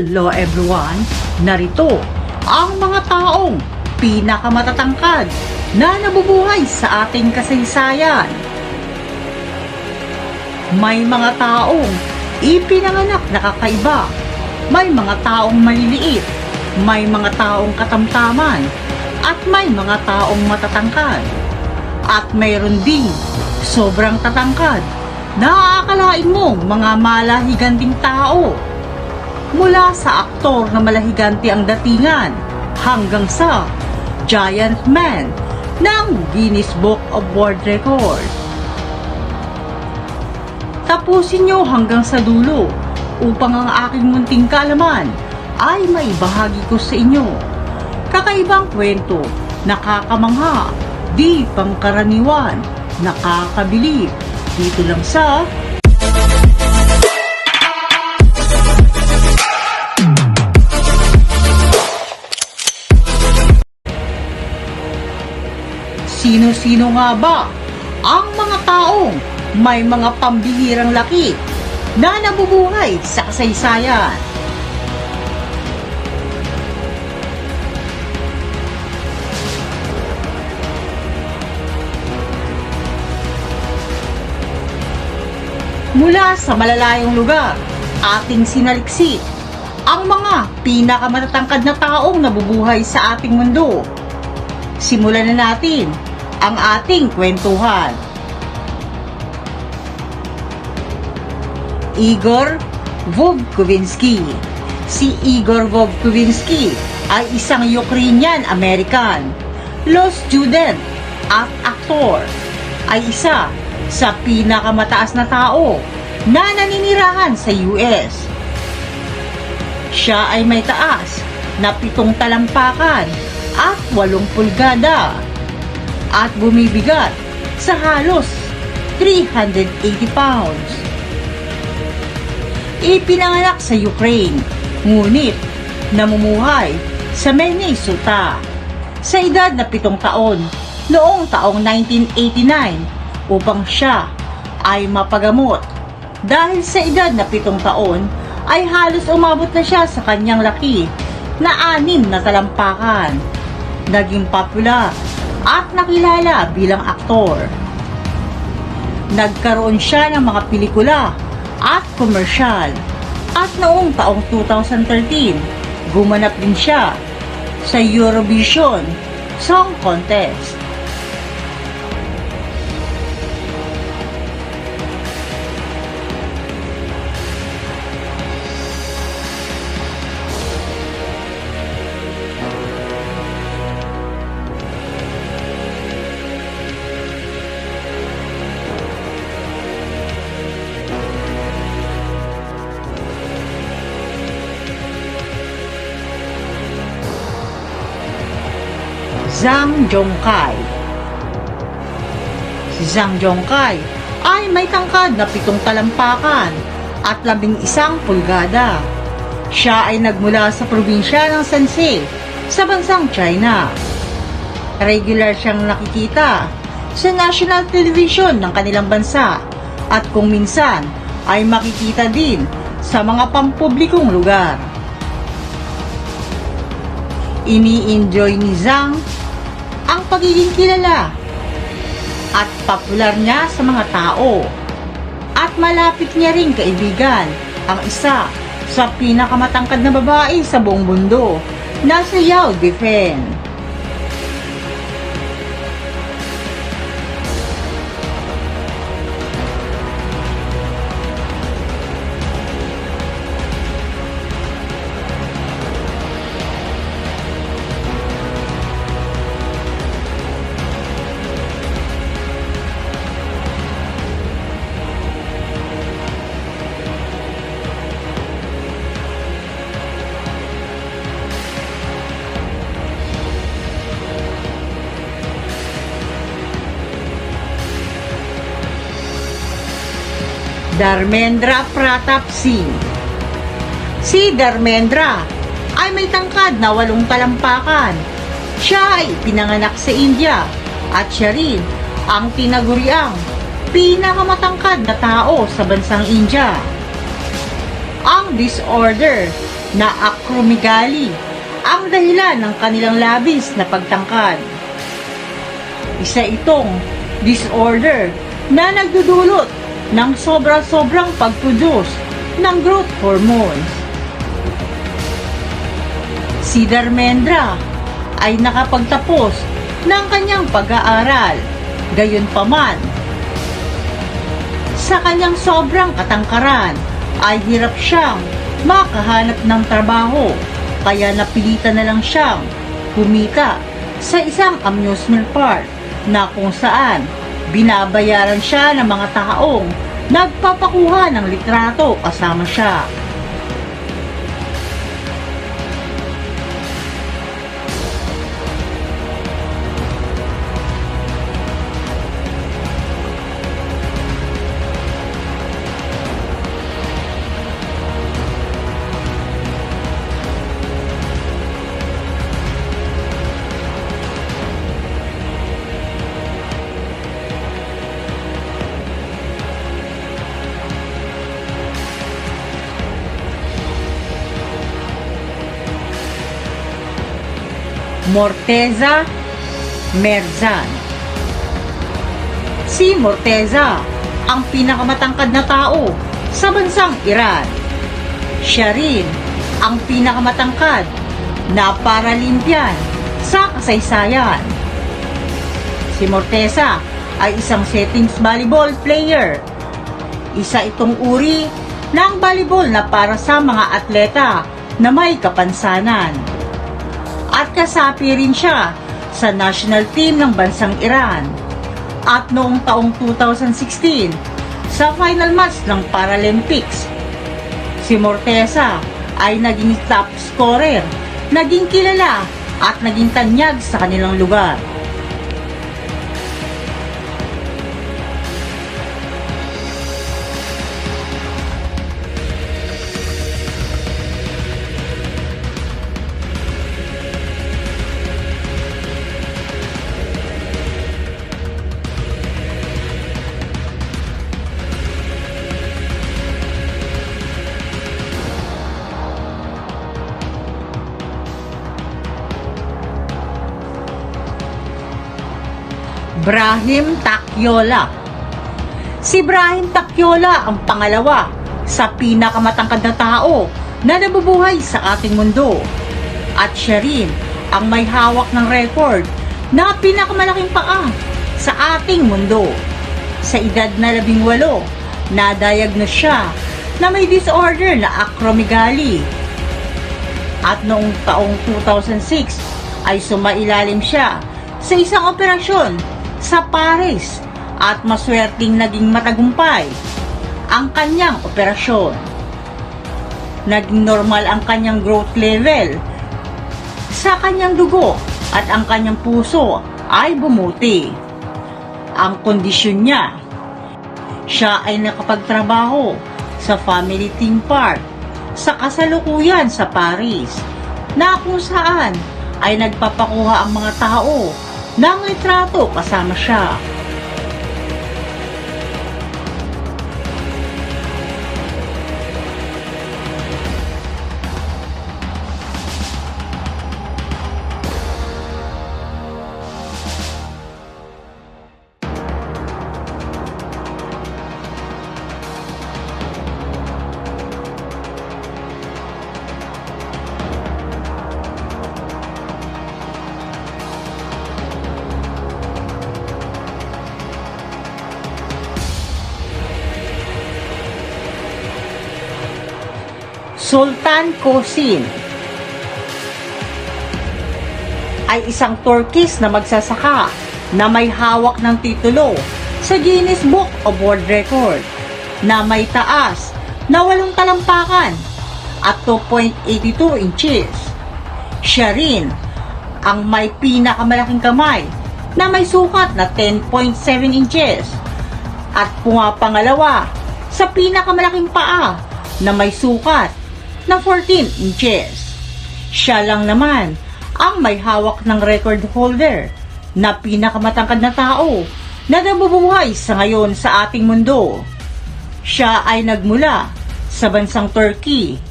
Hello everyone! Narito ang mga taong pinakamatatangkad na nabubuhay sa ating kasaysayan. May mga taong ipinanganak na kakaiba. May mga taong maliliit. May mga taong katamtaman. At may mga taong matatangkad. At mayroon ding sobrang tatangkad na aakalain mong mga malahiganting tao mula sa aktor na malahigante ang datingan hanggang sa giant man ng Guinness Book of World Record. Tapusin nyo hanggang sa dulo upang ang aking munting kalaman ay maibahagi ko sa inyo. Kakaibang kwento, nakakamangha, di pangkaraniwan, nakakabilib. Dito lang sa Sino-sino nga ba ang mga taong may mga pambihirang laki na nabubuhay sa kasaysayan? Mula sa malalayong lugar, ating sinaliksik ang mga pinakamatatangkad na taong nabubuhay sa ating mundo. Simulan na natin ang ating kwentuhan. Igor Vovkovinsky Si Igor Vovkovinsky ay isang Ukrainian-American, law student at aktor. Ay isa sa pinakamataas na tao na naninirahan sa US. Siya ay may taas na pitong talampakan at walong pulgada at bumibigat sa halos 380 pounds. Ipinanganak sa Ukraine, ngunit namumuhay sa Minnesota sa edad na pitong taon noong taong 1989 upang siya ay mapagamot. Dahil sa edad na pitong taon ay halos umabot na siya sa kanyang laki na anim na talampakan. Naging popular at nakilala bilang aktor. Nagkaroon siya ng mga pelikula at komersyal. At noong taong 2013, gumanap din siya sa Eurovision Song Contest. Zhang Zhongkai. Si Zhang Zhongkai ay may tangkad na pitong talampakan at labing isang pulgada. Siya ay nagmula sa probinsya ng Sanxi sa bansang China. Regular siyang nakikita sa national television ng kanilang bansa at kung minsan ay makikita din sa mga pampublikong lugar. Ini-enjoy ni Zhang ang pagiging kilala at popular niya sa mga tao. At malapit niya ring kaibigan ang isa sa pinakamatangkad na babae sa buong mundo na si Yao Defen. Dharmendra Pratap Singh. Si Dharmendra ay may tangkad na walong talampakan. Siya ay pinanganak sa India at siya rin ang tinaguriang pinakamatangkad na tao sa bansang India. Ang disorder na acromegaly ang dahilan ng kanilang labis na pagtangkad. Isa itong disorder na nagdudulot ng sobra-sobrang pag-produce ng growth hormones. Si Darmendra ay nakapagtapos ng kanyang pag-aaral. Gayunpaman, sa kanyang sobrang katangkaran ay hirap siyang makahanap ng trabaho kaya napilitan na lang siyang kumita sa isang amusement park na kung saan binabayaran siya ng mga taong nagpapakuha ng litrato kasama siya. Morteza Merzan. Si Morteza ang pinakamatangkad na tao sa bansang Iran. Siya rin ang pinakamatangkad na Paralympian sa kasaysayan. Si Morteza ay isang settings volleyball player. Isa itong uri ng volleyball na para sa mga atleta na may kapansanan at kasapi rin siya sa national team ng bansang Iran. At noong taong 2016, sa final match ng Paralympics, si Morteza ay naging top scorer, naging kilala at naging tanyag sa kanilang lugar. Brahim Takyola Si Brahim Takyola ang pangalawa sa pinakamatangkad na tao na nabubuhay sa ating mundo. At siya rin ang may hawak ng record na pinakamalaking paa sa ating mundo. Sa edad na labing walo, na-diagnose siya na may disorder na acromegaly. At noong taong 2006 ay sumailalim siya sa isang operasyon sa Paris at maswerteng naging matagumpay ang kanyang operasyon. Naging normal ang kanyang growth level sa kanyang dugo at ang kanyang puso ay bumuti. Ang kondisyon niya, siya ay nakapagtrabaho sa family theme park sa kasalukuyan sa Paris na kung saan ay nagpapakuha ang mga tao ng litrato kasama siya. Sultan Kosin ay isang Turkish na magsasaka na may hawak ng titulo sa Guinness Book of World Record na may taas na walong talampakan at 2.82 inches. Siya rin ang may pinakamalaking kamay na may sukat na 10.7 inches at pumapangalawa sa pinakamalaking paa na may sukat na 14 inches. Siya lang naman ang may hawak ng record holder na pinakamatangkad na tao na nabubuhay sa ngayon sa ating mundo. Siya ay nagmula sa bansang Turkey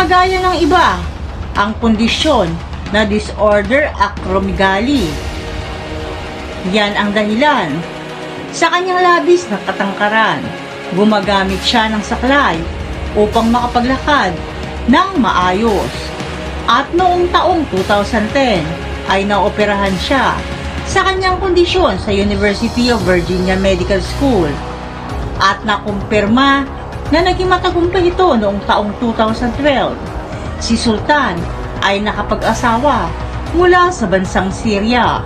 Kagaya ng iba, ang kondisyon na disorder acromegaly. Yan ang dahilan. Sa kanyang labis na katangkaran, gumagamit siya ng saklay upang makapaglakad ng maayos. At noong taong 2010 ay naoperahan siya sa kanyang kondisyon sa University of Virginia Medical School at nakumpirma na naging matagumpay ito noong taong 2012. Si Sultan ay nakapag-asawa mula sa bansang Syria.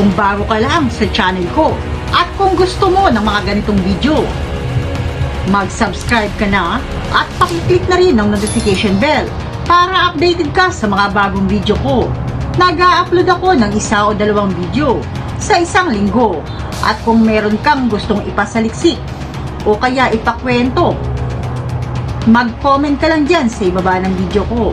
Kung bago ka lang sa channel ko at kung gusto mo ng mga ganitong video, mag-subscribe ka na at pakiclick na rin ang notification bell para updated ka sa mga bagong video ko. Nag-upload ako ng isa o dalawang video sa isang linggo at kung meron kang gustong ipasaliksik o kaya ipakwento, mag-comment ka lang dyan sa ibaba ng video ko.